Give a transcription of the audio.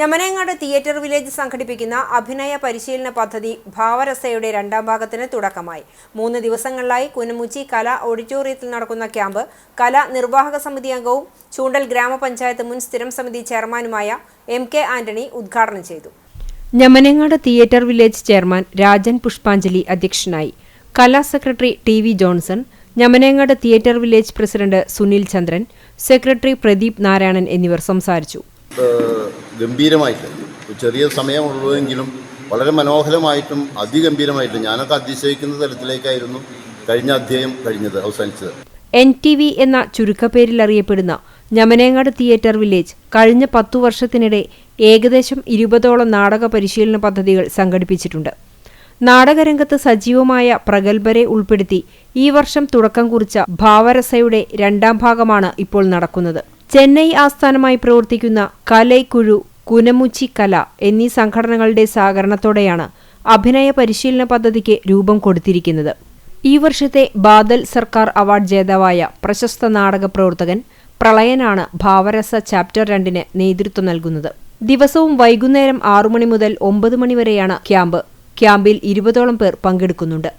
ഞമനേങ്ങാട് theatre village സംഘടിപ്പിക്കുന്ന അഭിനയ പരിശീലന പദ്ധതി ഭാവരസയുടെ രണ്ടാം ഭാഗത്തിന് തുടക്കമായി. മൂന്ന് ദിവസങ്ങളിലായി കുനമുച്ചി കലാ ഓഡിറ്റോറിയത്തിൽ നടക്കുന്ന ക്യാമ്പ് കലാ നിർവാഹക സമിതി അംഗവും ചൂണ്ടൽ ഗ്രാമപഞ്ചായത്ത് മുൻ സ്ഥിരം സമിതി ചെയർമാനുമായ എം കെ ആന്റണി ഉദ്ഘാടനം ചെയ്തു. ഞമനങ്ങാട് theatre village chairman Rajan Pushpanjali അധ്യക്ഷനായി. Kala secretary T V Johnson ഞമനങ്ങാട് theatre village president Sunil Chandran secretary Pradeep Narayanan എന്നിവർ സംസാരിച്ചു. ഗംഭീരമായിട്ട്. ചെറിയ സമയമുള്ളതെങ്കിലും വളരെ മനോഹരമായിട്ടും അതിഗംഭീരമായിട്ടും ഞാനൊക്കെ അതിശയിക്കുന്ന തരത്തിലേക്കായിരുന്നു കഴിഞ്ഞ അധ്യായം കഴിഞ്ഞത് അവസാനിച്ചത്. എൻ ടി വി എന്ന ചുരുക്കപ്പേരിൽ അറിയപ്പെടുന്ന ഞമനേങ്ങാട് തിയേറ്റർ വില്ലേജ് കഴിഞ്ഞ പത്തു വർഷത്തിനിടെ ഏകദേശം ഇരുപതോളം നാടക പരിശീലന പദ്ധതികൾ സംഘടിപ്പിച്ചിട്ടുണ്ട്. നാടകരംഗത്ത് സജീവമായ പ്രഗത്ഭരെ ഉൾപ്പെടുത്തി ഈ വർഷം തുടക്കം കുറിച്ച ഭാവരസയുടെ രണ്ടാം ഭാഗമാണ് ഇപ്പോൾ നടക്കുന്നത്. ചെന്നൈ ആസ്ഥാനമായി പ്രവർത്തിക്കുന്ന കലൈക്കുഴു കുനമുച്ചി കല എന്നീ സംഘടനകളുടെ സഹകരണത്തോടെയാണ് അഭിനയ പരിശീലന പദ്ധതിക്ക് രൂപം കൊടുത്തിരിക്കുന്നത്. ഈ വർഷത്തെ ബാദൽ സർക്കാർ അവാർഡ് ജേതാവായ പ്രശസ്ത നാടക പ്രവർത്തകൻ പ്രളയനാണ് ഭാവരസ ചാപ്റ്റർ രണ്ടിന് നേതൃത്വം നൽകുന്നത്. ദിവസവും വൈകുന്നേരം ആറു മണി മുതൽ ഒമ്പത് മണിവരെയാണ് ക്യാമ്പ്. ക്യാമ്പിൽ ഇരുപതോളം പേർ പങ്കെടുക്കുന്നുണ്ട്.